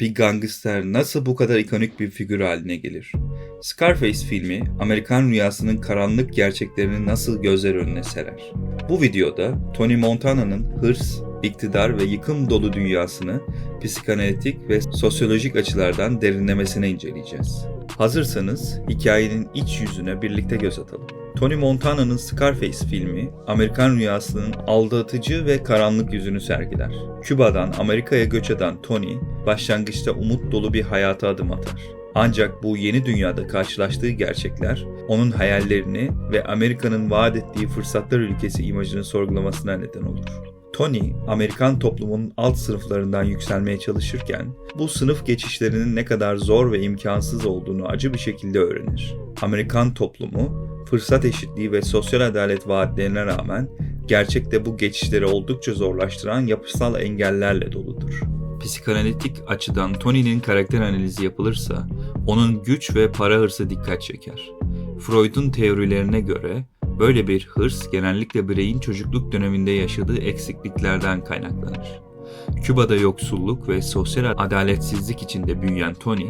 Bir gangster nasıl bu kadar ikonik bir figür haline gelir? Scarface filmi, Amerikan rüyasının karanlık gerçeklerini nasıl gözler önüne serer? Bu videoda Tony Montana'nın hırs, iktidar ve yıkım dolu dünyasını psikanalitik ve sosyolojik açılardan derinlemesine inceleyeceğiz. Hazırsanız hikayenin iç yüzüne birlikte göz atalım. Tony Montana'nın Scarface filmi, Amerikan rüyasının aldatıcı ve karanlık yüzünü sergiler. Küba'dan Amerika'ya göç eden Tony, başlangıçta umut dolu bir hayata adım atar. Ancak bu yeni dünyada karşılaştığı gerçekler, onun hayallerini ve Amerika'nın vaat ettiği fırsatlar ülkesi imajını sorgulamasına neden olur. Tony, Amerikan toplumunun alt sınıflarından yükselmeye çalışırken, bu sınıf geçişlerinin ne kadar zor ve imkansız olduğunu acı bir şekilde öğrenir. Amerikan toplumu, fırsat eşitliği ve sosyal adalet vaatlerine rağmen gerçekte bu geçişleri oldukça zorlaştıran yapısal engellerle doludur. Psikanalitik açıdan Tony'nin karakter analizi yapılırsa onun güç ve para hırsı dikkat çeker. Freud'un teorilerine göre böyle bir hırs genellikle bireyin çocukluk döneminde yaşadığı eksikliklerden kaynaklanır. Küba'da yoksulluk ve sosyal adaletsizlik içinde büyüyen Tony,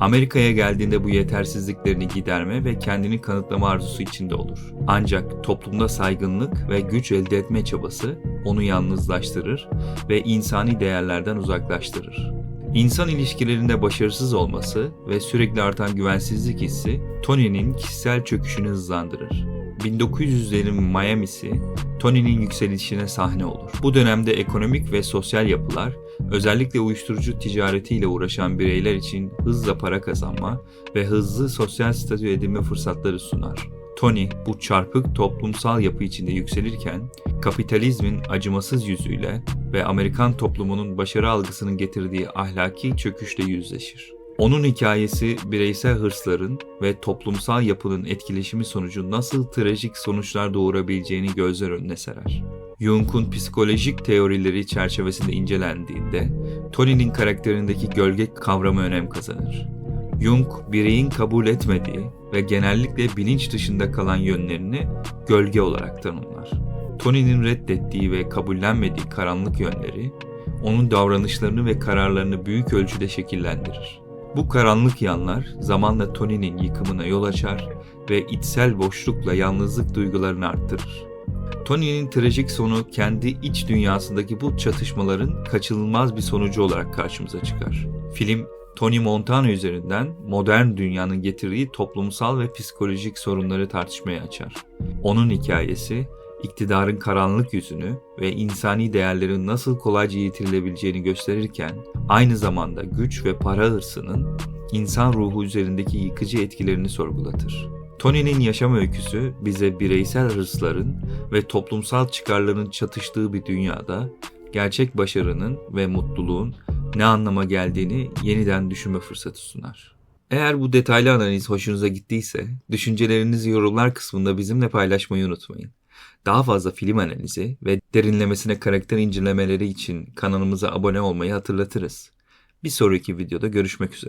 Amerika'ya geldiğinde bu yetersizliklerini giderme ve kendini kanıtlama arzusu içinde olur. Ancak toplumda saygınlık ve güç elde etme çabası onu yalnızlaştırır ve insani değerlerden uzaklaştırır. İnsan ilişkilerinde başarısız olması ve sürekli artan güvensizlik hissi Tony'nin kişisel çöküşünü hızlandırır. 1900'lerin Miami'si Tony'nin yükselişine sahne olur. Bu dönemde ekonomik ve sosyal yapılar özellikle uyuşturucu ticaretiyle uğraşan bireyler için hızla para kazanma ve hızlı sosyal statü edinme fırsatları sunar. Tony bu çarpık toplumsal yapı içinde yükselirken kapitalizmin acımasız yüzüyle ve Amerikan toplumunun başarı algısının getirdiği ahlaki çöküşle yüzleşir. Onun hikayesi bireysel hırsların ve toplumsal yapının etkileşimi sonucu nasıl trajik sonuçlar doğurabileceğini gözler önüne serer. Jung'un psikolojik teorileri çerçevesinde incelendiğinde Tony'nin karakterindeki gölge kavramı önem kazanır. Jung, bireyin kabul etmediği ve genellikle bilinç dışında kalan yönlerini gölge olarak tanımlar. Tony'nin reddettiği ve kabullenmediği karanlık yönleri, onun davranışlarını ve kararlarını büyük ölçüde şekillendirir. Bu karanlık yanlar zamanla Tony'nin yıkımına yol açar ve içsel boşlukla yalnızlık duygularını arttırır. Tony'nin trajik sonu kendi iç dünyasındaki bu çatışmaların kaçınılmaz bir sonucu olarak karşımıza çıkar. Film Tony Montana üzerinden modern dünyanın getirdiği toplumsal ve psikolojik sorunları tartışmaya açar. Onun hikayesi, iktidarın karanlık yüzünü ve insani değerlerin nasıl kolayca yitirilebileceğini gösterirken, aynı zamanda güç ve para hırsının insan ruhu üzerindeki yıkıcı etkilerini sorgulatır. Tony'nin yaşam öyküsü bize bireysel hırsların ve toplumsal çıkarların çatıştığı bir dünyada gerçek başarının ve mutluluğun ne anlama geldiğini yeniden düşünme fırsatı sunar. Eğer bu detaylı analiz hoşunuza gittiyse, düşüncelerinizi yorumlar kısmında bizimle paylaşmayı unutmayın. Daha fazla film analizi ve derinlemesine karakter incelemeleri için kanalımıza abone olmayı hatırlatırız. Bir sonraki videoda görüşmek üzere.